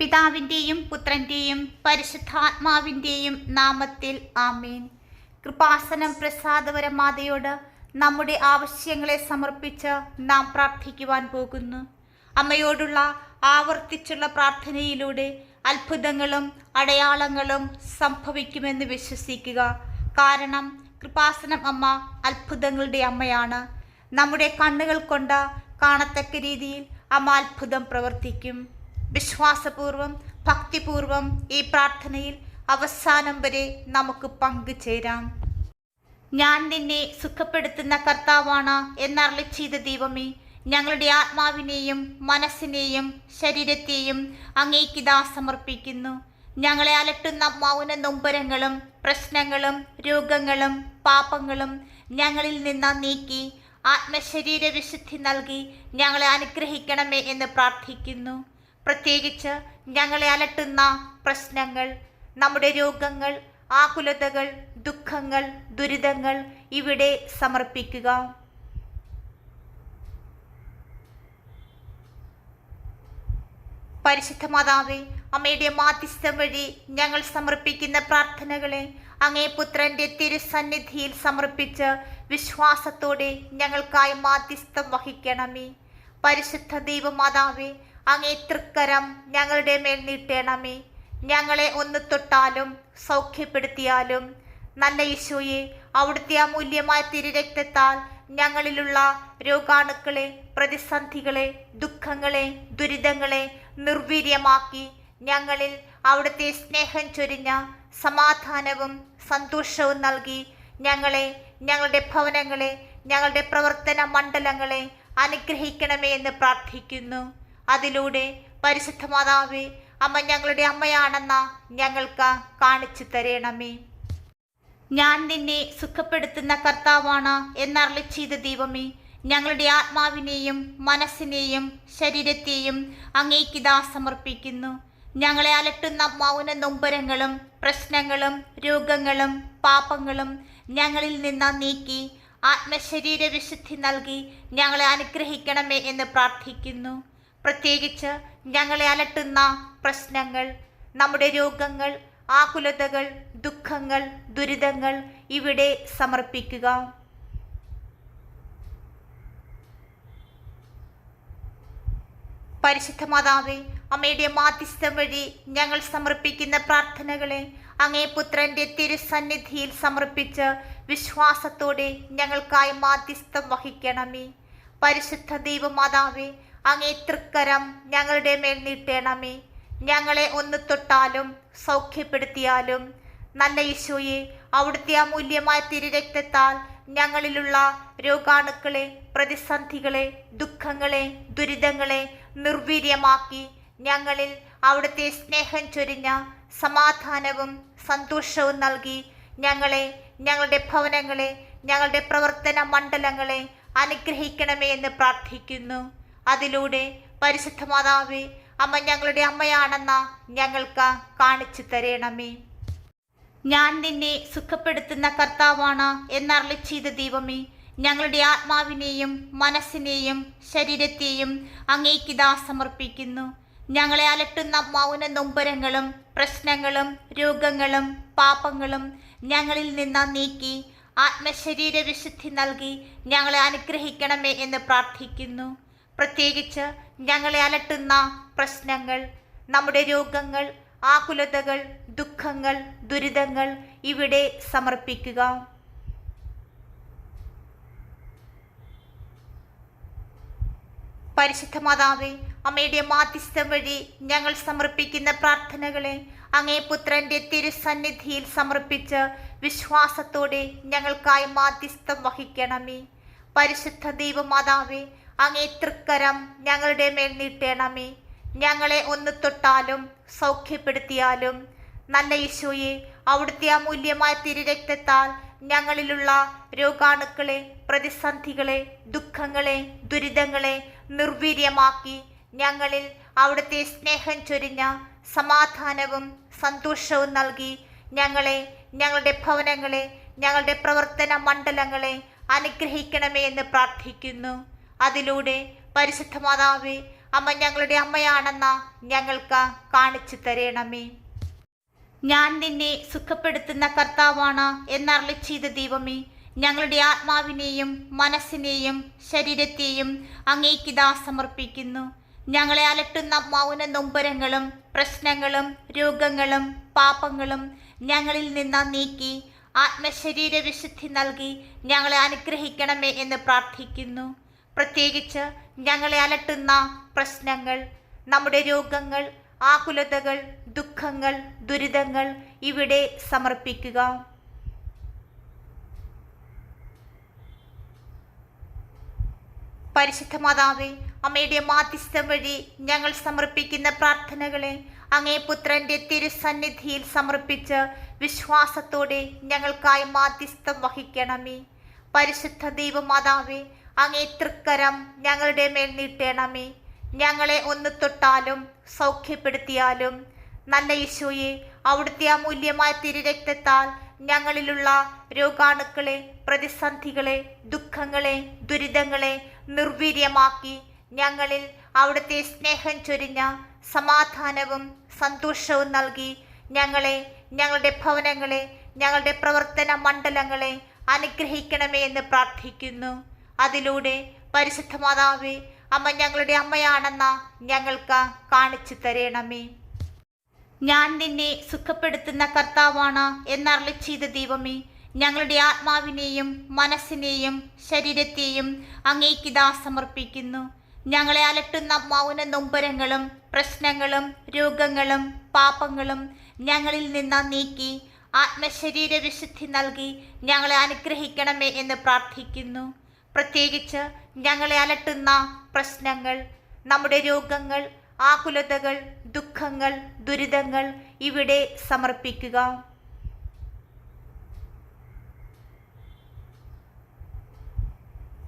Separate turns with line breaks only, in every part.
പിതാവിന്റെയും പുത്രന്റെയും പരിശുദ്ധാത്മാവിന്റെയും നാമത്തിൽ ആമേൻ. കൃപാസനം പ്രസാദപരമാതയോട് നമ്മുടെ ആവശ്യങ്ങളെ സമർപ്പിച്ച് നാം പ്രാർത്ഥിക്കുവാൻ പോകുന്നു. അമ്മയോടുള്ള ആവർത്തിച്ചുള്ള പ്രാർത്ഥനയിലൂടെ അത്ഭുതങ്ങളും അടയാളങ്ങളും സംഭവിക്കുമെന്ന് വിശ്വസിക്കുക. കാരണം കൃപാസനം അമ്മ അത്ഭുതങ്ങളുടെ അമ്മയാണ്. നമ്മുടെ കണ്ണുകൾ കൊണ്ട് കാണത്തക്ക രീതിയിൽ അമ്മ അത്ഭുതം പ്രവർത്തിക്കും. വിശ്വാസപൂർവം ഭക്തിപൂർവം ഈ പ്രാർത്ഥനയിൽ അവസാനം വരെ നമുക്ക് പങ്കുചേരാം. ഞാൻ നിന്നെ സുഖപ്പെടുത്തുന്ന കർത്താവാണ് എന്നറിളി ചെയ്ത ദൈവമേ ഞങ്ങളുടെ ആത്മാവിനെയും മനസ്സിനെയും ശരീരത്തെയും അങ്ങേക്കിതാ സമർപ്പിക്കുന്നു. ഞങ്ങളെ അലട്ടുന്ന മൗന നൊമ്പരങ്ങളും പ്രശ്നങ്ങളും രോഗങ്ങളും പാപങ്ങളും ഞങ്ങളിൽ നിന്ന് നീക്കി ആത്മശരീര വിശുദ്ധി നൽകി ഞങ്ങളെ അനുഗ്രഹിക്കണമേ എന്ന് പ്രാർത്ഥിക്കുന്നു. പ്രത്യേകിച്ച് ഞങ്ങളെ അലട്ടുന്ന പ്രശ്നങ്ങൾ നമ്മുടെ രോഗങ്ങൾ ആകുലതകൾ ദുഃഖങ്ങൾ ദുരിതങ്ങൾ ഇവിടെ സമർപ്പിക്കുക. പരിശുദ്ധ മാതാവേ അമ്മയുടെ മാധ്യസ്ഥം വഴി ഞങ്ങൾ സമർപ്പിക്കുന്ന പ്രാർത്ഥനകളെ അങ്ങേ പുത്രന്റെ തിരുസന്നിധിയിൽ സമർപ്പിച്ച് വിശ്വാസത്തോടെ ഞങ്ങൾക്കായി മാധ്യസ്ഥം വഹിക്കണമേ. പരിശുദ്ധ ദൈവമാതാവേ അങ്ങേ തൃക്കരം ഞങ്ങളുടെ മേൽ നീട്ടേണമേ. ഞങ്ങളെ ഒന്ന് തൊട്ടാലും സൗഖ്യപ്പെടുത്തിയാലും. നല്ല ഈശോയെ അവിടുത്തെ അമൂല്യമായ തിരുരക്തത്താൽ ഞങ്ങളിലുള്ള രോഗാണുക്കളെ പ്രതിസന്ധികളെ ദുഃഖങ്ങളെ ദുരിതങ്ങളെ നിർവീര്യമാക്കി ഞങ്ങളിൽ അവിടുത്തെ സ്നേഹം ചൊരിഞ്ഞ സമാധാനവും സന്തോഷവും നൽകി ഞങ്ങളെ ഞങ്ങളുടെ ഭവനങ്ങളെ ഞങ്ങളുടെ പ്രവർത്തന മണ്ഡലങ്ങളെ അനുഗ്രഹിക്കണമേ എന്ന് പ്രാർത്ഥിക്കുന്നു. അതിലൂടെ പരിശുദ്ധ മാതാവേ അമ്മ ഞങ്ങളുടെ അമ്മയാണെന്ന ഞങ്ങൾക്ക് കാണിച്ചു തരണമേ. ഞാൻ നിന്നെ സുഖപ്പെടുത്തുന്ന കർത്താവാണ് എന്നറിളി ചെയ്ത ദൈവമേ ഞങ്ങളുടെ ആത്മാവിനെയും മനസ്സിനെയും ശരീരത്തെയും അങ്ങേക്കിതാ സമർപ്പിക്കുന്നു. ഞങ്ങളെ അലട്ടുന്ന മൗന നൊമ്പരങ്ങളും പ്രശ്നങ്ങളും രോഗങ്ങളും പാപങ്ങളും ഞങ്ങളിൽ നിന്ന് നീക്കി ആത്മശരീര വിശുദ്ധി നൽകി ഞങ്ങളെ അനുഗ്രഹിക്കണമേ എന്ന് പ്രാർത്ഥിക്കുന്നു. പ്രത്യേകിച്ച് ഞങ്ങളെ അലട്ടുന്ന പ്രശ്നങ്ങൾ നമ്മുടെ രോഗങ്ങൾ ആകുലതകൾ ദുഃഖങ്ങൾ ദുരിതങ്ങൾ ഇവിടെ സമർപ്പിക്കുക. പരിശുദ്ധ മാതാവേ അമ്മയുടെ മാധ്യസ്ഥം വഴി ഞങ്ങൾ സമർപ്പിക്കുന്ന പ്രാർത്ഥനകളെ അങ്ങേ പുത്രന്റെ തിരുസന്നിധിയിൽ സമർപ്പിച്ച് വിശ്വാസത്തോടെ ഞങ്ങൾക്കായി മാധ്യസ്ഥം വഹിക്കണമേ. പരിശുദ്ധ ദൈവമാതാവേ അങ്ങേ തൃക്കരം ഞങ്ങളുടെ മേൽ നീട്ടണമേ. ഞങ്ങളെ ഒന്ന് തൊട്ടാലും സൗഖ്യപ്പെടുത്തിയാലും. നല്ല ഈശോയെ അവിടുത്തെ അമൂല്യമായ തിരുരക്തത്താൽ ഞങ്ങളിലുള്ള രോഗാണുക്കളെ പ്രതിസന്ധികളെ ദുഃഖങ്ങളെ ദുരിതങ്ങളെ നിർവീര്യമാക്കി ഞങ്ങളിൽ അവിടുത്തെ സ്നേഹം ചൊരിഞ്ഞ സമാധാനവും സന്തോഷവും നൽകി ഞങ്ങളെ ഞങ്ങളുടെ ഭവനങ്ങളെ ഞങ്ങളുടെ പ്രവർത്തന മണ്ഡലങ്ങളെ അനുഗ്രഹിക്കണമേ എന്ന് പ്രാർത്ഥിക്കുന്നു. അതിലൂടെ പരിശുദ്ധ മാതാവേ അമ്മ ഞങ്ങളുടെ അമ്മയാണെന്ന ഞങ്ങൾക്ക് കാണിച്ചു തരണമേ. ഞാൻ നിന്നെ സുഖപ്പെടുത്തുന്ന കർത്താവാണ് എന്നറിളി ചെയ്ത ദൈവമേ ഞങ്ങളുടെ ആത്മാവിനെയും മനസ്സിനെയും ശരീരത്തെയും അങ്ങേക്കിതാ സമർപ്പിക്കുന്നു. ഞങ്ങളെ അലട്ടുന്ന മൗന നൊമ്പരങ്ങളും പ്രശ്നങ്ങളും രോഗങ്ങളും പാപങ്ങളും ഞങ്ങളിൽ നിന്ന് നീക്കി ആത്മശരീര വിശുദ്ധി നൽകി ഞങ്ങളെ അനുഗ്രഹിക്കണമേ എന്ന് പ്രാർത്ഥിക്കുന്നു. പ്രത്യേകിച്ച് ഞങ്ങളെ അലട്ടുന്ന പ്രശ്നങ്ങൾ നമ്മുടെ രോഗങ്ങൾ ആകുലതകൾ ദുഃഖങ്ങൾ ദുരിതങ്ങൾ ഇവിടെ സമർപ്പിക്കുക. പരിശുദ്ധ മാതാവേ അമ്മയുടെ മാധ്യസ്ഥം വഴി ഞങ്ങൾ സമർപ്പിക്കുന്ന പ്രാർത്ഥനകളെ അങ്ങേ പുത്രന്റെ തിരുസന്നിധിയിൽ സമർപ്പിച്ച് വിശ്വാസത്തോടെ ഞങ്ങൾക്കായി മാധ്യസ്ഥം വഹിക്കണമേ. പരിശുദ്ധ ദൈവമാതാവേ അങ്ങേ തൃക്കരം ഞങ്ങളുടെ മേൽ നീട്ടേണമേ. ഞങ്ങളെ ഒന്ന് തൊട്ടാലും സൗഖ്യപ്പെടുത്തിയാലും. നല്ല യേശുയെ അവിടുത്തെ അമൂല്യമായ തിരുരക്തത്താൽ ഞങ്ങളിലുള്ള രോഗാണുക്കളെ പ്രതിസന്ധികളെ ദുഃഖങ്ങളെ ദുരിതങ്ങളെ നിർവീര്യമാക്കി ഞങ്ങളിൽ അവിടുത്തെ സ്നേഹം ചൊരിഞ്ഞ സമാധാനവും സന്തോഷവും നൽകി ഞങ്ങളെ ഞങ്ങളുടെ ഭവനങ്ങളെ ഞങ്ങളുടെ പ്രവർത്തന മണ്ഡലങ്ങളെ അനുഗ്രഹിക്കണമേ എന്ന് പ്രാർത്ഥിക്കുന്നു. അതിലൂടെ പരിശുദ്ധ മാതാവേ അമ്മ ഞങ്ങളുടെ അമ്മയാണെന്ന ഞങ്ങൾക്ക് കാണിച്ചു തരണമേ. ഞാൻ നിന്നെ സുഖപ്പെടുത്തുന്ന കർത്താവാണ് എന്നറിളി ചെയ്ത ദൈവമേ ഞങ്ങളുടെ ആത്മാവിനെയും മനസ്സിനെയും ശരീരത്തെയും അങ്ങേക്കിതാ സമർപ്പിക്കുന്നു ഞങ്ങളെ അലട്ടുന്ന മൗന നൊമ്പരങ്ങളും പ്രശ്നങ്ങളും രോഗങ്ങളും പാപങ്ങളും ഞങ്ങളിൽ നിന്ന് നീക്കി ആത്മശരീര വിശുദ്ധി നൽകി ഞങ്ങളെ അനുഗ്രഹിക്കണമേ എന്ന് പ്രാർത്ഥിക്കുന്നു. പ്രത്യേകിച്ച് ഞങ്ങളെ അലട്ടുന്ന പ്രശ്നങ്ങൾ നമ്മുടെ രോഗങ്ങൾ ആകുലതകൾ ദുഃഖങ്ങൾ ദുരിതങ്ങൾ ഇവിടെ സമർപ്പിക്കുക. പരിശുദ്ധ മാതാവേ അമ്മയുടെ മാധ്യസ്ഥം വഴി ഞങ്ങൾ സമർപ്പിക്കുന്ന പ്രാർത്ഥനകളെ അങ്ങേ പുത്രന്റെ തിരുസന്നിധിയിൽ സമർപ്പിച്ച് വിശ്വാസത്തോടെ ഞങ്ങൾക്കായി മാധ്യസ്ഥം വഹിക്കണമേ. പരിശുദ്ധ ദൈവമാതാവേ അങ്ങേ തൃക്കരം ഞങ്ങളുടെ മേൽ നീട്ടേണമേ. ഞങ്ങളെ ഒന്ന് തൊട്ടാലും സൗഖ്യപ്പെടുത്തിയാലും. നല്ല യേശുയെ അവിടുത്തെ അമൂല്യമായ തിരുരക്തത്താൽ ഞങ്ങളിലുള്ള രോഗാണുക്കളെ പ്രതിസന്ധികളെ ദുഃഖങ്ങളെ ദുരിതങ്ങളെ നിർവീര്യമാക്കി ഞങ്ങളിൽ അവിടുത്തെ സ്നേഹം ചൊരിഞ്ഞ സമാധാനവും സന്തോഷവും നൽകി ഞങ്ങളെ ഞങ്ങളുടെ ഭവനങ്ങളെ ഞങ്ങളുടെ പ്രവർത്തന മണ്ഡലങ്ങളെ അനുഗ്രഹിക്കണമേ എന്ന് പ്രാർത്ഥിക്കുന്നു. അതിലൂടെ പരിശുദ്ധ മാതാവേ അമ്മ ഞങ്ങളുടെ അമ്മയാണെന്ന ഞങ്ങൾക്ക് കാണിച്ചു തരണമേ. ഞാൻ നിന്നെ സുഖപ്പെടുത്തുന്ന കർത്താവാണ് എന്നറിളി ചെയ്ത ദൈവമേ ഞങ്ങളുടെ ആത്മാവിനെയും മനസ്സിനെയും ശരീരത്തെയും അങ്ങേക്കിതാ സമർപ്പിക്കുന്നു. ഞങ്ങളെ അലട്ടുന്ന മൗന നൊമ്പരങ്ങളും പ്രശ്നങ്ങളും രോഗങ്ങളും പാപങ്ങളും ഞങ്ങളിൽ നിന്ന് നീക്കി ആത്മശരീര വിശുദ്ധി നൽകി ഞങ്ങളെ അനുഗ്രഹിക്കണമേ എന്ന് പ്രാർത്ഥിക്കുന്നു. പ്രത്യേകിച്ച് ഞങ്ങളെ അലട്ടുന്ന പ്രശ്നങ്ങൾ നമ്മുടെ രോഗങ്ങൾ ആകുലതകൾ ദുഃഖങ്ങൾ ദുരിതങ്ങൾ ഇവിടെ സമർപ്പിക്കുക.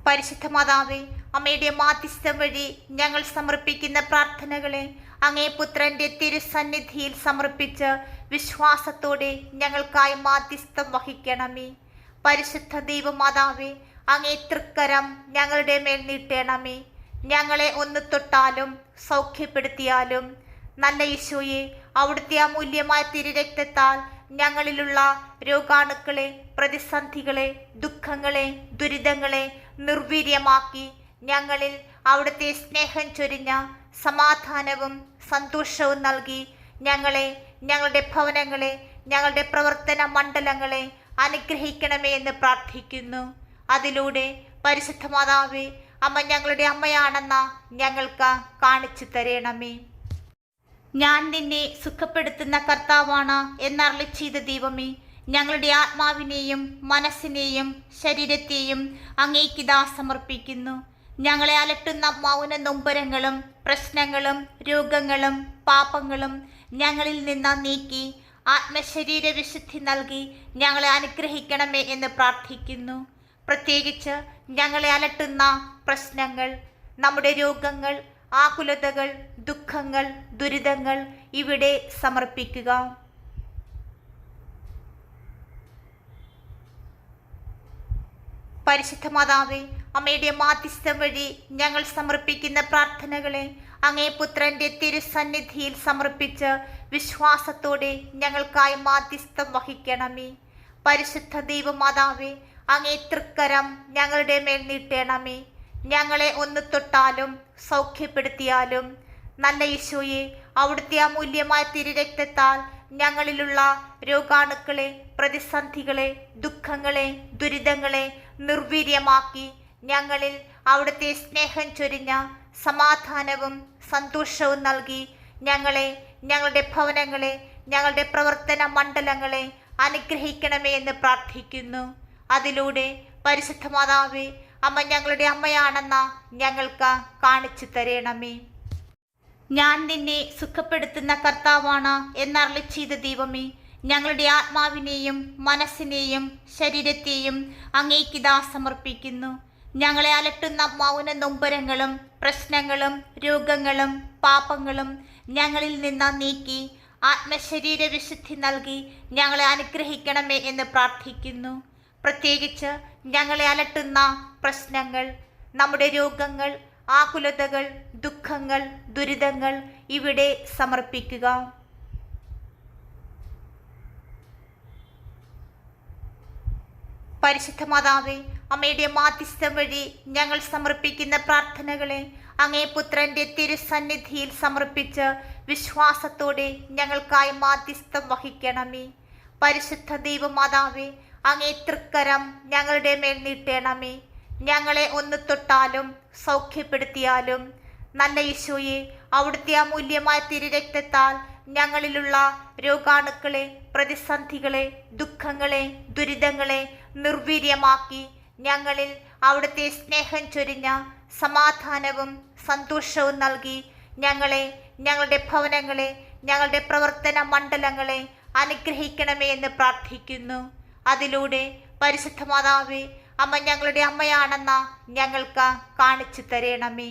പരിശുദ്ധ മാതാവേ അമ്മയുടെ മാധ്യസ്ഥം വഴി ഞങ്ങൾ സമർപ്പിക്കുന്ന പ്രാർത്ഥനകളെ അങ്ങേ പുത്രന്റെ തിരുസന്നിധിയിൽ സമർപ്പിച്ച് വിശ്വാസത്തോടെ ഞങ്ങൾക്കായി മാധ്യസ്ഥം വഹിക്കണമേ. പരിശുദ്ധ ദൈവമാതാവേ അങ്ങേ തൃക്കരം ഞങ്ങളുടെ മേൽ നീട്ടേണമേ. ഞങ്ങളെ ഒന്ന് തൊട്ടാലും സൗഖ്യപ്പെടുത്തിയാലും. നല്ല ഈശോയെ അവിടുത്തെ അമൂല്യമായ തിരുരക്തത്താൽ ഞങ്ങളിലുള്ള രോഗാണുക്കളെ പ്രതിസന്ധികളെ ദുഃഖങ്ങളെ ദുരിതങ്ങളെ നിർവീര്യമാക്കി ഞങ്ങളിൽ അവിടുത്തെ സ്നേഹം ചൊരിഞ്ഞ സമാധാനവും സന്തോഷവും നൽകി ഞങ്ങളെ ഞങ്ങളുടെ ഭവനങ്ങളെ ഞങ്ങളുടെ പ്രവർത്തന മണ്ഡലങ്ങളെ അനുഗ്രഹിക്കണമേ എന്ന് പ്രാർത്ഥിക്കുന്നു. അതിലൂടെ പരിശുദ്ധ മാതാവേ അമ്മ ഞങ്ങളുടെ അമ്മയാണെന്ന ഞങ്ങൾക്ക് കാണിച്ചു തരണമേ. ഞാൻ നിന്നെ സുഖപ്പെടുത്തുന്ന കർത്താവാണ് എന്നറിളി ചെയ്ത ദൈവമേ ഞങ്ങളുടെ ആത്മാവിനെയും മനസ്സിനെയും ശരീരത്തെയും അങ്ങേക്കിതാ സമർപ്പിക്കുന്നു. ഞങ്ങളെ അലട്ടുന്ന മൗന നൊമ്പരങ്ങളും പ്രശ്നങ്ങളും രോഗങ്ങളും പാപങ്ങളും ഞങ്ങളിൽ നിന്ന് നീക്കി ആത്മശരീര വിശുദ്ധി നൽകി ഞങ്ങളെ അനുഗ്രഹിക്കണമേ എന്ന് പ്രാർത്ഥിക്കുന്നു. പ്രത്യേകിച്ച് ഞങ്ങളെ അലട്ടുന്ന പ്രശ്നങ്ങൾ നമ്മുടെ രോഗങ്ങൾ ആകുലതകൾ ദുഃഖങ്ങൾ ദുരിതങ്ങൾ ഇവിടെ സമർപ്പിക്കുക. പരിശുദ്ധ മാതാവേ അമ്മയുടെ മാധ്യസ്ഥം വഴി ഞങ്ങൾ സമർപ്പിക്കുന്ന പ്രാർത്ഥനകളെ അങ്ങേ പുത്രന്റെ തിരുസന്നിധിയിൽ സമർപ്പിച്ച് വിശ്വാസത്തോടെ ഞങ്ങൾക്കായി മാധ്യസ്ഥം വഹിക്കണമേ. പരിശുദ്ധ ദൈവമാതാവേ അങ്ങേ തൃക്കരം ഞങ്ങളുടെ മേൽ നീട്ടേണമേ. ഞങ്ങളെ ഒന്ന് തൊട്ടാലും സൗഖ്യപ്പെടുത്തിയാലും. നല്ല യേശുയെ അവിടുത്തെ അമൂല്യമായ തിരുരക്തത്താൽ ഞങ്ങളിലുള്ള രോഗാണുക്കളെ പ്രതിസന്ധികളെ ദുഃഖങ്ങളെ ദുരിതങ്ങളെ നിർവീര്യമാക്കി ഞങ്ങളിൽ അവിടുത്തെ സ്നേഹം ചൊരിഞ്ഞ സമാധാനവും സന്തോഷവും നൽകി ഞങ്ങളെ ഞങ്ങളുടെ ഭവനങ്ങളെ ഞങ്ങളുടെ പ്രവർത്തന മണ്ഡലങ്ങളെ അനുഗ്രഹിക്കണമേ എന്ന് പ്രാർത്ഥിക്കുന്നു. അതിലൂടെ പരിശുദ്ധ മാതാവേ അമ്മ ഞങ്ങളുടെ അമ്മയാണെന്ന ഞങ്ങൾക്ക് കാണിച്ചു തരണമേ. ഞാൻ നിന്നെ സുഖപ്പെടുത്തുന്ന കർത്താവാണ് എന്നറിളി ചെയ്ത ദൈവമേ ഞങ്ങളുടെ ആത്മാവിനെയും മനസ്സിനെയും ശരീരത്തെയും അങ്ങേക്കിതാ സമർപ്പിക്കുന്നു. ഞങ്ങളെ അലട്ടുന്ന മൗന നൊമ്പരങ്ങളും പ്രശ്നങ്ങളും രോഗങ്ങളും പാപങ്ങളും ഞങ്ങളിൽ നിന്ന് നീക്കി ആത്മശരീര വിശുദ്ധി നൽകി ഞങ്ങളെ അനുഗ്രഹിക്കണമേ എന്ന് പ്രാർത്ഥിക്കുന്നു. പ്രത്യേകിച്ച് ഞങ്ങളെ അലട്ടുന്ന പ്രശ്നങ്ങൾ നമ്മുടെ രോഗങ്ങൾ ആകുലതകൾ ദുഃഖങ്ങൾ ദുരിതങ്ങൾ ഇവിടെ സമർപ്പിക്കുക. പരിശുദ്ധ മാതാവേ അമ്മയുടെ മാധ്യസ്ഥം വഴി ഞങ്ങൾ സമർപ്പിക്കുന്ന പ്രാർത്ഥനകളെ അങ്ങേ പുത്രന്റെ തിരുസന്നിധിയിൽ സമർപ്പിച്ച് വിശ്വാസത്തോടെ ഞങ്ങൾക്കായി മാധ്യസ്ഥം വഹിക്കണമേ. പരിശുദ്ധ ദൈവമാതാവേ അങ്ങേ തൃക്കരം ഞങ്ങളുടെ മേൽ നീട്ടണമേ. ഞങ്ങളെ ഒന്ന് തൊട്ടാലും സൗഖ്യപ്പെടുത്തിയാലും. നല്ല യേശുയെ അവിടുത്തെ അമൂല്യമായ തിരുരക്തത്താൽ ഞങ്ങളിലുള്ള രോഗാണുക്കളെ പ്രതിസന്ധികളെ ദുഃഖങ്ങളെ ദുരിതങ്ങളെ നിർവീര്യമാക്കി ഞങ്ങളിൽ അവിടുത്തെ സ്നേഹം ചൊരിഞ്ഞ സമാധാനവും സന്തോഷവും നൽകി ഞങ്ങളെ ഞങ്ങളുടെ ഭവനങ്ങളെ ഞങ്ങളുടെ പ്രവർത്തന മണ്ഡലങ്ങളെ അനുഗ്രഹിക്കണമേ എന്ന് പ്രാർത്ഥിക്കുന്നു. അതിലൂടെ പരിശുദ്ധ മാതാവേ അമ്മ ഞങ്ങളുടെ അമ്മയാണെന്ന ഞങ്ങൾക്ക് കാണിച്ചു തരണമേ.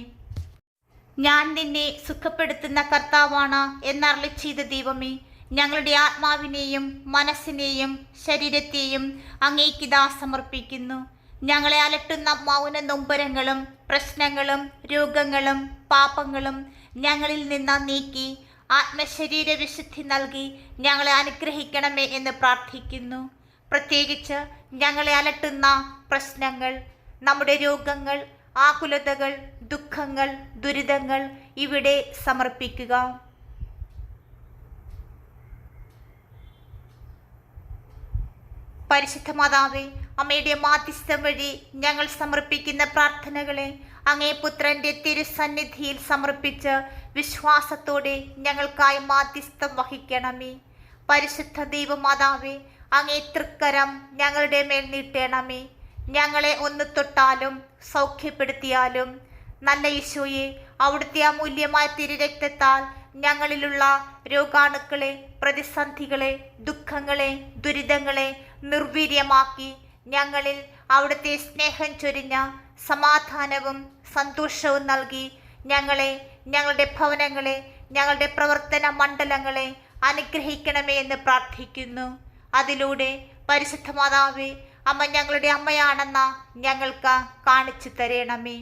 ഞാൻ നിന്നെ സുഖപ്പെടുത്തുന്ന കർത്താവാണ് എന്നറിളി ചെയ്ത ദൈവമേ ഞങ്ങളുടെ ആത്മാവിനെയും മനസ്സിനെയും ശരീരത്തെയും അങ്ങേക്കിതാ സമർപ്പിക്കുന്നു. ഞങ്ങളെ അലട്ടുന്ന മൗന നൊമ്പരങ്ങളും പ്രശ്നങ്ങളും രോഗങ്ങളും പാപങ്ങളും ഞങ്ങളിൽ നിന്ന് നീക്കി ആത്മശരീര വിശുദ്ധി നൽകി ഞങ്ങളെ അനുഗ്രഹിക്കണമേ എന്ന് പ്രാർത്ഥിക്കുന്നു. പ്രത്യേകിച്ച് ഞങ്ങളെ അലട്ടുന്ന പ്രശ്നങ്ങൾ നമ്മുടെ രോഗങ്ങൾ ആകുലതകൾ ദുഃഖങ്ങൾ ദുരിതങ്ങൾ ഇവിടെ സമർപ്പിക്കുക. പരിശുദ്ധ മാതാവേ അമ്മയുടെ മാധ്യസ്ഥം വഴി ഞങ്ങൾ സമർപ്പിക്കുന്ന പ്രാർത്ഥനകളെ അങ്ങേ പുത്രന്റെ തിരുസന്നിധിയിൽ സമർപ്പിച്ച് വിശ്വാസത്തോടെ ഞങ്ങൾക്കായി മാധ്യസ്ഥം വഹിക്കണമേ. പരിശുദ്ധ ദൈവമാതാവേ അങ്ങേ തൃക്കരം ഞങ്ങളുടെ മേൽ നീട്ടേണമേ. ഞങ്ങളെ ഒന്ന് തൊട്ടാലും സൗഖ്യപ്പെടുത്തിയാലും. നല്ല ഈശോയെ അവിടുത്തെ അമൂല്യമായ തിരുരക്തത്താൽ ഞങ്ങളിലുള്ള രോഗാണുക്കളെ പ്രതിസന്ധികളെ ദുഃഖങ്ങളെ ദുരിതങ്ങളെ നിർവീര്യമാക്കി ഞങ്ങളിൽ അവിടുത്തെ സ്നേഹം ചൊരിഞ്ഞ സമാധാനവും സന്തോഷവും നൽകി ഞങ്ങളെ ഞങ്ങളുടെ ഭവനങ്ങളെ ഞങ്ങളുടെ പ്രവർത്തന മണ്ഡലങ്ങളെ അനുഗ്രഹിക്കണമേ എന്ന് പ്രാർത്ഥിക്കുന്നു. അതിലൂടെ പരിശുദ്ധ മാതാവേ അമ്മ ഞങ്ങളുടെ അമ്മയാണെന്ന ഞങ്ങൾക്ക് കാണിച്ചു തരണമേ.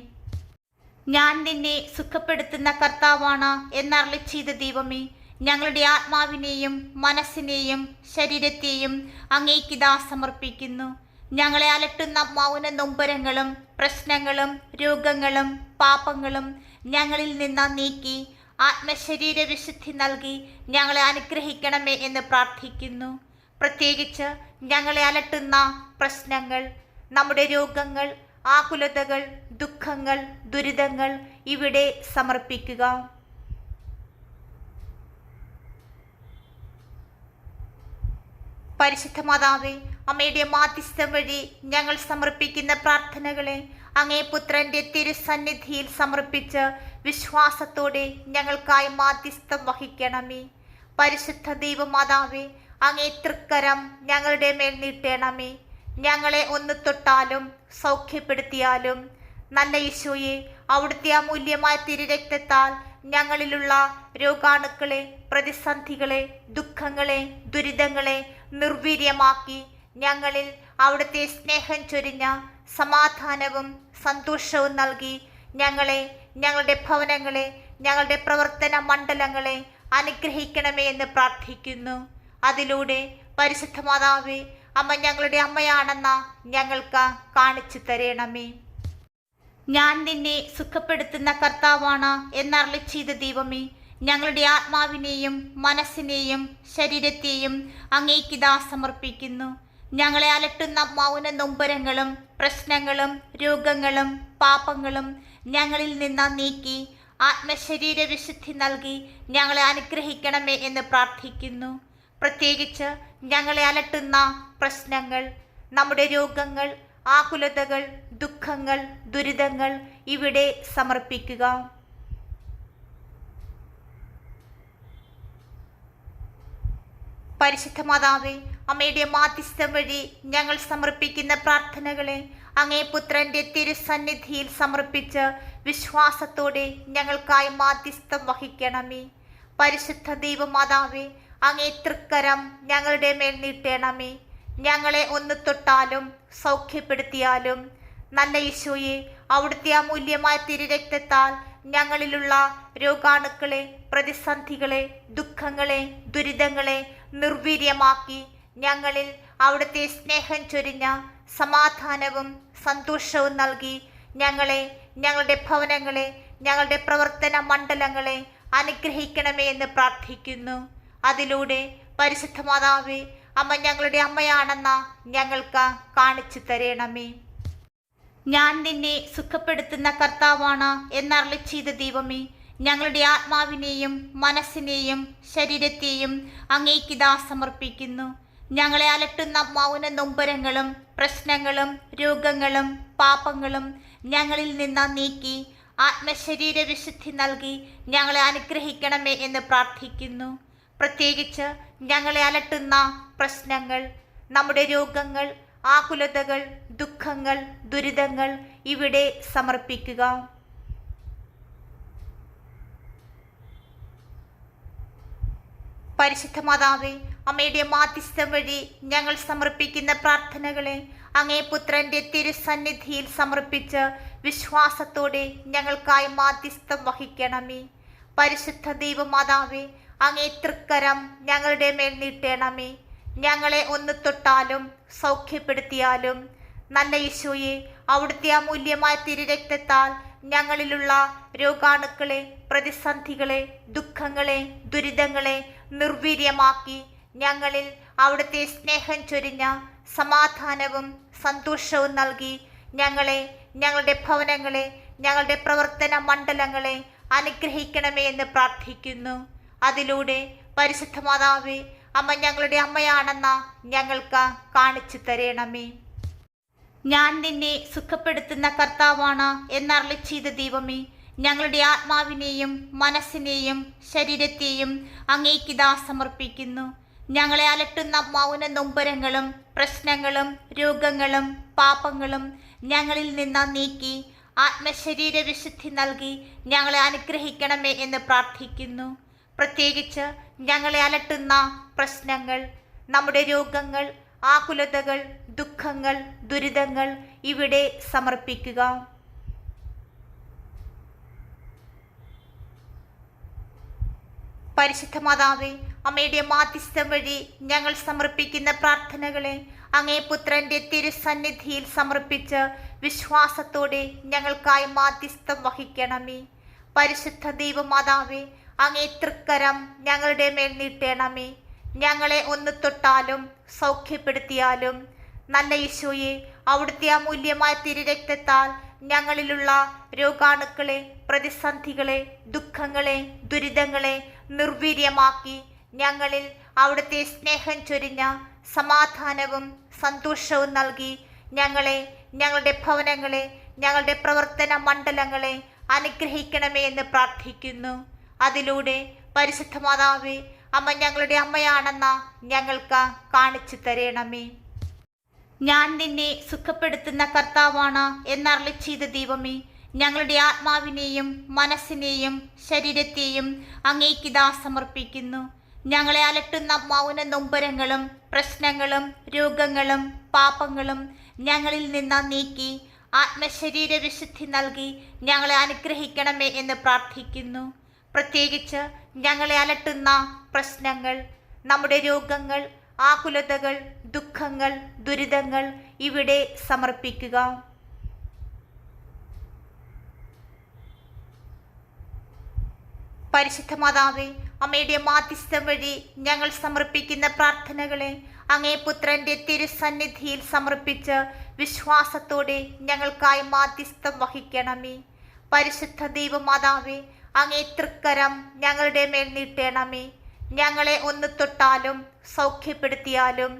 ഞാൻ നിന്നെ സുഖപ്പെടുത്തുന്ന കർത്താവാണ് എന്നറിളി ചെയ്ത ദൈവമേ ഞങ്ങളുടെ ആത്മാവിനെയും മനസ്സിനെയും ശരീരത്തെയും അങ്ങേക്കിതാ സമർപ്പിക്കുന്നു. ഞങ്ങളെ അലട്ടുന്ന മൗന നൊമ്പരങ്ങളും പ്രശ്നങ്ങളും രോഗങ്ങളും പാപങ്ങളും ഞങ്ങളിൽ നിന്ന് നീക്കി ആത്മശരീര വിശുദ്ധി നൽകി ഞങ്ങളെ അനുഗ്രഹിക്കണമേ എന്ന് പ്രാർത്ഥിക്കുന്നു. പ്രത്യേകിച്ച് ഞങ്ങളെ അലട്ടുന്ന പ്രശ്നങ്ങൾ നമ്മുടെ രോഗങ്ങൾ ആകുലതകൾ ദുഃഖങ്ങൾ ദുരിതങ്ങൾ ഇവിടെ സമർപ്പിക്കുക. പരിശുദ്ധ മാതാവേ അമ്മയുടെ മാധ്യസ്ഥം വഴി ഞങ്ങൾ സമർപ്പിക്കുന്ന പ്രാർത്ഥനകളെ അങ്ങേ പുത്രന്റെ തിരുസന്നിധിയിൽ സമർപ്പിച്ച് വിശ്വാസത്തോടെ ഞങ്ങൾക്കായി മാധ്യസ്ഥം വഹിക്കണമേ. പരിശുദ്ധ ദൈവമാതാവേ അങ്ങേ തൃക്കരം ഞങ്ങളുടെ മേൽ നീട്ടണമേ. ഞങ്ങളെ ഒന്ന് തൊട്ടാലും സൗഖ്യപ്പെടുത്തിയാലും. നല്ല ഈശോയെ അവിടുത്തെ അമൂല്യമായ തിരുരക്തത്താൽ ഞങ്ങളിലുള്ള രോഗാണുക്കളെ പ്രതിസന്ധികളെ ദുഃഖങ്ങളെ ദുരിതങ്ങളെ നിർവീര്യമാക്കി ഞങ്ങളിൽ അവിടുത്തെ സ്നേഹം ചൊരിഞ്ഞ സമാധാനവും സന്തോഷവും നൽകി ഞങ്ങളെ ഞങ്ങളുടെ ഭവനങ്ങളെ ഞങ്ങളുടെ പ്രവർത്തന മണ്ഡലങ്ങളെ അനുഗ്രഹിക്കണമേ എന്ന് പ്രാർത്ഥിക്കുന്നു. അതിലൂടെ പരിശുദ്ധ മാതാവേ അമ്മ ഞങ്ങളുടെ അമ്മയാണെന്ന ഞങ്ങൾക്ക് കാണിച്ചു തരണമേ. ഞാൻ നിന്നെ സുഖപ്പെടുത്തുന്ന കർത്താവാണ് എന്നറിളി ചെയ്ത ദൈവമേ ഞങ്ങളുടെ ആത്മാവിനെയും മനസ്സിനെയും ശരീരത്തെയും അങ്ങേക്കിതാ സമർപ്പിക്കുന്നു. ഞങ്ങളെ അലട്ടുന്ന മൗന നൊമ്പരങ്ങളും പ്രശ്നങ്ങളും രോഗങ്ങളും പാപങ്ങളും ഞങ്ങളിൽ നിന്ന് നീക്കി ആത്മശരീര വിശുദ്ധി നൽകി ഞങ്ങളെ അനുഗ്രഹിക്കണമേ എന്ന് പ്രാർത്ഥിക്കുന്നു. പ്രത്യേകിച്ച് ഞങ്ങളെ അലട്ടുന്ന പ്രശ്നങ്ങൾ നമ്മുടെ രോഗങ്ങൾ ആകുലതകൾ ദുഃഖങ്ങൾ ദുരിതങ്ങൾ ഇവിടെ സമർപ്പിക്കുക. പരിശുദ്ധ മാതാവേ അമ്മയുടെ മാധ്യസ്ഥം വഴി ഞങ്ങൾ സമർപ്പിക്കുന്ന പ്രാർത്ഥനകളെ അങ്ങേ പുത്രന്റെ തിരുസന്നിധിയിൽ സമർപ്പിച്ച് വിശ്വാസത്തോടെ ഞങ്ങൾക്കായി മാധ്യസ്ഥം വഹിക്കണമേ. പരിശുദ്ധ ദൈവമാതാവേ അങ്ങേ തൃക്കരം ഞങ്ങളുടെ മേൽ നീട്ടണമേ. ഞങ്ങളെ ഒന്ന് തൊട്ടാലും സൗഖ്യപ്പെടുത്തിയാലും. നല്ല ഈശോയെ അവിടുത്തെ അമൂല്യമായ തിരുരക്തത്താൽ ഞങ്ങളിലുള്ള രോഗാണുക്കളെ പ്രതിസന്ധികളെ ദുഃഖങ്ങളെ ദുരിതങ്ങളെ നിർവീര്യമാക്കി ഞങ്ങളിൽ അവിടുത്തെ സ്നേഹം ചൊരിഞ്ഞ സമാധാനവും സന്തോഷവും നൽകി ഞങ്ങളെ ഞങ്ങളുടെ ഭവനങ്ങളെ ഞങ്ങളുടെ പ്രവർത്തന മണ്ഡലങ്ങളെ അനുഗ്രഹിക്കണമേ എന്ന് പ്രാർത്ഥിക്കുന്നു. അതിലൂടെ പരിശുദ്ധ മാതാവേ അമ്മ ഞങ്ങളുടെ അമ്മയാണെന്ന ഞങ്ങൾക്ക് കാണിച്ചു തരണമേ. ഞാൻ നിന്നെ സുഖപ്പെടുത്തുന്ന കർത്താവാണ് എന്നറിളി ചെയ്ത ദൈവമേ ഞങ്ങളുടെ ആത്മാവിനെയും മനസ്സിനെയും ശരീരത്തെയും അങ്ങേക്കിതാ സമർപ്പിക്കുന്നു. ഞങ്ങളെ അലട്ടുന്ന മൗന നൊമ്പരങ്ങളും പ്രശ്നങ്ങളും രോഗങ്ങളും പാപങ്ങളും ഞങ്ങളിൽ നിന്ന് നീക്കി ആത്മശരീര വിശുദ്ധി നൽകി ഞങ്ങളെ അനുഗ്രഹിക്കണമേ എന്ന് പ്രാർത്ഥിക്കുന്നു. പ്രത്യേകിച്ച് ഞങ്ങളെ അലട്ടുന്ന പ്രശ്നങ്ങൾ നമ്മുടെ രോഗങ്ങൾ ആകുലതകൾ ദുഃഖങ്ങൾ ദുരിതങ്ങൾ ഇവിടെ സമർപ്പിക്കുക. പരിശുദ്ധ മാതാവേ അമ്മയുടെ മാധ്യസ്ഥം വഴി ഞങ്ങൾ സമർപ്പിക്കുന്ന പ്രാർത്ഥനകളെ അങ്ങേ പുത്രന്റെ തിരുസന്നിധിയിൽ സമർപ്പിച്ച് വിശ്വാസത്തോടെ ഞങ്ങൾക്കായി മാധ്യസ്ഥം വഹിക്കണമേ. പരിശുദ്ധ ദൈവമാതാവേ അങ്ങേ തൃക്കരം ഞങ്ങളുടെ മേൽ നീട്ടേണമേ. ഞങ്ങളെ ഒന്ന് തൊട്ടാലും സൗഖ്യപ്പെടുത്തിയാലും. നല്ല യേശുയെ അവിടുത്തെ അമൂല്യമായ തിരുരക്തത്താൽ ഞങ്ങളിലുള്ള രോഗാണുക്കളെ പ്രതിസന്ധികളെ ദുഃഖങ്ങളെ ദുരിതങ്ങളെ നിർവീര്യമാക്കി ഞങ്ങളിൽ അവിടുത്തെ സ്നേഹം ചൊരിഞ്ഞ സമാധാനവും സന്തോഷവും നൽകി ഞങ്ങളെ ഞങ്ങളുടെ ഭവനങ്ങളെ ഞങ്ങളുടെ പ്രവർത്തന മണ്ഡലങ്ങളെ അനുഗ്രഹിക്കണമേ എന്ന് പ്രാർത്ഥിക്കുന്നു. അതിലൂടെ പരിശുദ്ധ മാതാവേ അമ്മ ഞങ്ങളുടെ അമ്മയാണെന്ന ഞങ്ങൾക്ക് കാണിച്ചു തരണമേ. ഞാൻ നിന്നെ സുഖപ്പെടുത്തുന്ന കർത്താവാണ് എന്നറിളി ചെയ്ത ദൈവമേ ഞങ്ങളുടെ ആത്മാവിനെയും മനസ്സിനെയും ശരീരത്തെയും അങ്ങേക്കിതാ സമർപ്പിക്കുന്നു. ഞങ്ങളെ അലട്ടുന്ന മൗന നൊമ്പരങ്ങളും പ്രശ്നങ്ങളും രോഗങ്ങളും പാപങ്ങളും ഞങ്ങളിൽ നിന്ന് നീക്കി ആത്മശരീര വിശുദ്ധി നൽകി ഞങ്ങളെ അനുഗ്രഹിക്കണമേ എന്ന് പ്രാർത്ഥിക്കുന്നു. പ്രത്യേകിച്ച് ഞങ്ങളെ അലട്ടുന്ന പ്രശ്നങ്ങൾ നമ്മുടെ രോഗങ്ങൾ ആകുലതകൾ ദുഃഖങ്ങൾ ദുരിതങ്ങൾ ഇവിടെ സമർപ്പിക്കുക. പരിശുദ്ധ മാതാവേ അമ്മയുടെ മാധ്യസ്ഥം വഴി ഞങ്ങൾ സമർപ്പിക്കുന്ന പ്രാർത്ഥനകളെ അങ്ങേ പുത്രന്റെ തിരുസന്നിധിയിൽ സമർപ്പിച്ച് വിശ്വാസത്തോടെ ഞങ്ങൾക്കായി മാധ്യസ്ഥം വഹിക്കണമേ. പരിശുദ്ധ ദൈവമാതാവേ അങ്ങേ തൃക്കരം ഞങ്ങളുടെ മേൽ നീട്ടേണമേ. ഞങ്ങളെ ഒന്ന് തൊട്ടാലും സൗഖ്യപ്പെടുത്തിയാലും. നല്ല യേശുയെ അവിടുത്തെ അമൂല്യമായ തിരുരക്തത്താൽ ഞങ്ങളിലുള്ള രോഗാണുക്കളെ പ്രതിസന്ധികളെ ദുഃഖങ്ങളെ ദുരിതങ്ങളെ നിർവീര്യമാക്കി ഞങ്ങളിൽ അവിടുത്തെ സ്നേഹം ചൊരിഞ്ഞ സമാധാനവും സന്തോഷവും നൽകി ഞങ്ങളെ ഞങ്ങളുടെ ഭവനങ്ങളെ ഞങ്ങളുടെ പ്രവർത്തന മണ്ഡലങ്ങളെ അനുഗ്രഹിക്കണമേ എന്ന് പ്രാർത്ഥിക്കുന്നു. അതിലൂടെ പരിശുദ്ധ മാതാവേ അമ്മ ഞങ്ങളുടെ അമ്മയാണെന്ന ഞങ്ങൾക്ക് കാണിച്ചു തരണമേ. ഞാൻ നിന്നെ സുഖപ്പെടുത്തുന്ന കർത്താവാണ് എന്നറിളി ചെയ്ത ദൈവമേ ഞങ്ങളുടെ ആത്മാവിനെയും മനസ്സിനെയും ശരീരത്തെയും അങ്ങേക്കിതാ സമർപ്പിക്കുന്നു. ഞങ്ങളെ അലട്ടുന്ന മൗന നൊമ്പരങ്ങളും പ്രശ്നങ്ങളും രോഗങ്ങളും പാപങ്ങളും ഞങ്ങളിൽ നിന്ന് നീക്കി ആത്മശരീര വിശുദ്ധി നൽകി ഞങ്ങളെ അനുഗ്രഹിക്കണമേ എന്ന് പ്രാർത്ഥിക്കുന്നു. പ്രത്യേകിച്ച് ഞങ്ങളെ അലട്ടുന്ന പ്രശ്നങ്ങൾ നമ്മുടെ രോഗങ്ങൾ ആകുലതകൾ ദുഃഖങ്ങൾ ദുരിതങ്ങൾ ഇവിടെ സമർപ്പിക്കുക. പരിശുദ്ധ മാതാവേ അമ്മയുടെ മാധ്യസ്ഥം വഴി ഞങ്ങൾ സമർപ്പിക്കുന്ന പ്രാർത്ഥനകളെ അങ്ങേ പുത്രന്റെ തിരുസന്നിധിയിൽ സമർപ്പിച്ച് വിശ്വാസത്തോടെ ഞങ്ങൾക്കായി മാധ്യസ്ഥം വഹിക്കണമേ. പരിശുദ്ധ ദൈവമാതാവേ അങ്ങേ തൃക്കരം ഞങ്ങളുടെ മേൽ നീട്ടേണമേ. ഞങ്ങളെ ഒന്ന് തൊട്ടാലും സൗഖ്യപ്പെടുത്തിയാലും.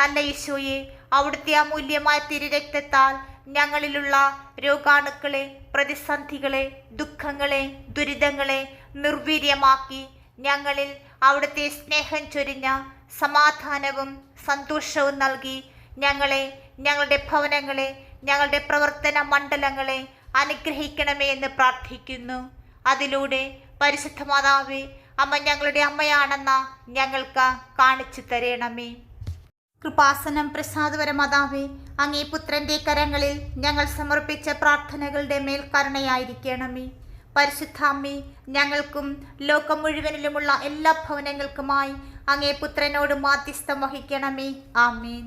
നല്ല ഈശോയെ അവിടുത്തെ അമൂല്യമായ തിരുരക്തത്താൽ ഞങ്ങളിലുള്ള രോഗാണുക്കളെ പ്രതിസന്ധികളെ ദുഃഖങ്ങളെ ദുരിതങ്ങളെ നിർവീര്യമാക്കി ഞങ്ങളിൽ അവിടുത്തെ സ്നേഹം ചൊരിഞ്ഞ സമാധാനവും സന്തോഷവും നൽകി ഞങ്ങളെ ഞങ്ങളുടെ ഭവനങ്ങളെ ഞങ്ങളുടെ പ്രവർത്തന മണ്ഡലങ്ങളെ അനുഗ്രഹിക്കണമേ എന്ന് പ്രാർത്ഥിക്കുന്നു. അതിലൂടെ പരിശുദ്ധ മാതാവേ അമ്മ ഞങ്ങളുടെ അമ്മയാണെന്ന ഞങ്ങൾക്ക് കാണിച്ചു തരണമേ. കൃപാസനം പ്രസാദപരമാതാവേ അങ്ങേ പുത്രന്റെ കരങ്ങളിൽ ഞങ്ങൾ സമർപ്പിച്ച പ്രാർത്ഥനകളുടെ മേൽ കരുണയായിരിക്കണമേ പരിശുദ്ധാമ്മേ ഞങ്ങൾക്കും ലോകം മുഴുവനിലുമുള്ള എല്ലാ ഭവനങ്ങൾക്കുമായി അങ്ങേ പുത്രനോട് മാധ്യസ്ഥം വഹിക്കണമേ. ആമേൻ.